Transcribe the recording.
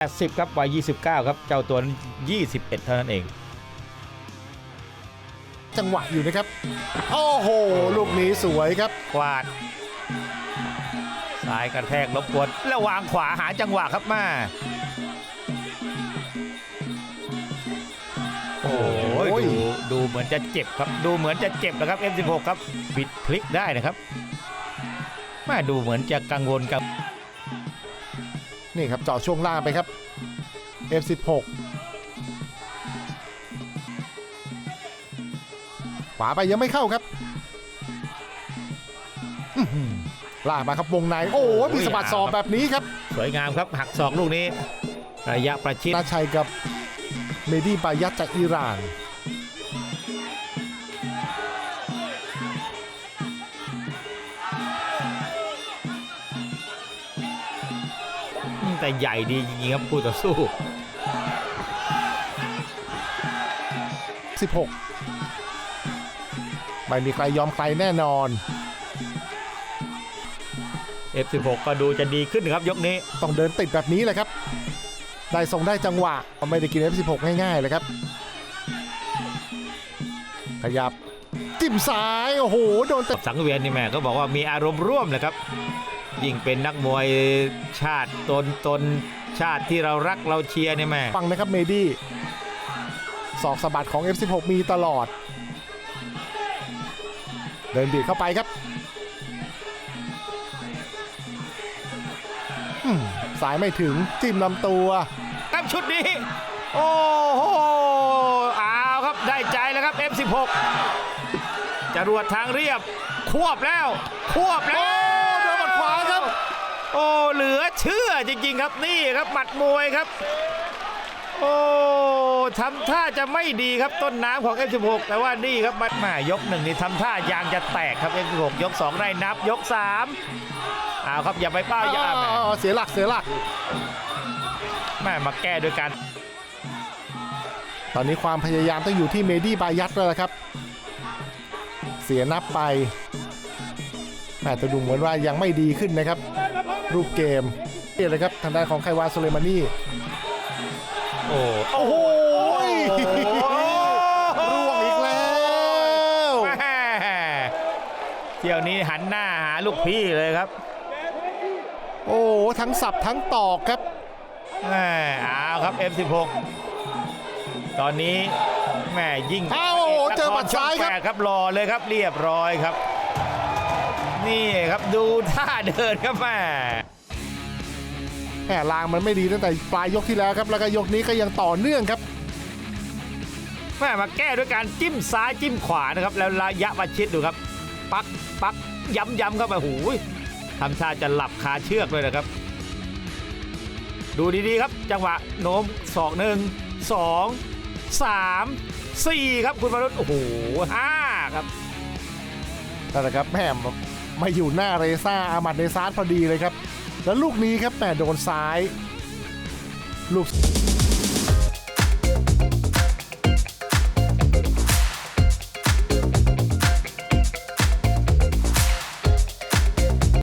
80 ครับวัย 29 ครับ เจ้าตัวนั้น21 เท่านั้นเอง จังหวะอยู่นะครับ โอ้โห ลูกนี้สวยครับ กวาดซ้ายกระแทกรบกวนแล้ววางขวาหาจังหวะครับมา โอ้โหโอ้ย ดูดูเหมือนจะเจ็บครับ ดูเหมือนจะเจ็บนะครับ F16 ครับ บิดพลิกได้นะครับแมาดูเหมือนจะกังวลกับ นี่ครับเจาะช่วงล่างไปครับ F16 ขวาไปยังไม่เข้าครับอื้อหือลากมาครับวงในโอ้โหมีสะบัดศอกแบบนี้ครับ สวยงามครับหักศอกลูกนี้ ระยะประชิดนาชัยกับเมดีบายัตจากอิหร่าน แต่ใหญ่ดีจริงๆครับคู่ต่อสู้ 16 ไม่มีใครยอมใครแน่นอน F16 ก็ดูจะดีขึ้นครับยกนี้ ต้องเดินติดแบบนี้แหละครับ ได้ทรงได้จังหวะ ไม่ได้กิน F16 ง่ายๆเลยครับ ขยับจิ้มซ้าย โอ้โห โดนเตะสังเวียนนี่แม่ก็บอกว่ามีอารมณ์ร่วมเลยครับ ยิ่งเป็นนักมวยชาติตนตนชาติที่เรารักเราเชียร์เนี่ยแม่ฟังนะครับเมดี้ศอกสะบัดของ F16 มีตลอด เดินเบียดเข้าไปครับอืมสายไม่ถึงจิ้มลำตัวครับชุดนี้ โอ้โหเอาครับได้ใจแล้วครับ F16 จรวดทางเรียบ ควบแล้ว ควบแล้ว โอ้โดนหมัดขวาครับ โอ้เหลือเชื่อจริงๆครับนี่ครับหมัดมวยครับ โอ้ทำท่าจะไม่ดีครับต้นน้ำของ F16 แต่ว่านี่ครับมัดมายกหนึ่งนี่ทำท่ายางจะแตกครับ F16 ยก 2 ได้นับยก3เอาครับอย่าไปเป้าอย่าแม่อ๋อเสียหลักเสียหลักแม่มาแก้ด้วยกันตอนนี้ความพยายามต้องอยู่ที่เมดี้บายัตแล้วละครับ เสียนับไปแม่แต่ดูเหมือนว่ายังไม่ดีขึ้นนะครับ รูปเกมนี่เลยครับทางด้านของไควาโซเลมานีโอ้โอ้โหร่วงอีกแล้วแม่เที่ยวนี้หันหน้าหาลูกพี่เลยครับโอ้โหทั้งสับทั้งตอกครับแม่เอาครับ F16 ตอนนี้แม่ยิ่งอ้าวโอ้โหเจอหมัดซ้ายครับ แปดครับรอเลยครับเรียบร้อยครับ นี่ครับดูท่าเดินครับแม่แหมลางมันไม่ดีตั้งแต่ปลายยกที่แล้วครับ แล้วก็ยกนี้ก็ยังต่อเนื่องครับแม่มาแก้ด้วยการจิ้มซ้ายจิ้มขวานะครับ แล้วระยะประชิดดูครับ ปักปักย้ำย้ำเข้าไปหูยทำท่าจะหลับคาเชือกเลยนะครับ ดูดีๆครับ จังหวะโน้มสองหนึ่งสองสามสี่ครับคุณวรุษโอ้โหห้าครับนั่นแหละครับแหม มาอยู่หน้าเรซ่าอามัดเรซาพอดีเลยครับ แล้วลูกนี้ครับแหมโดนซ้าย ลูก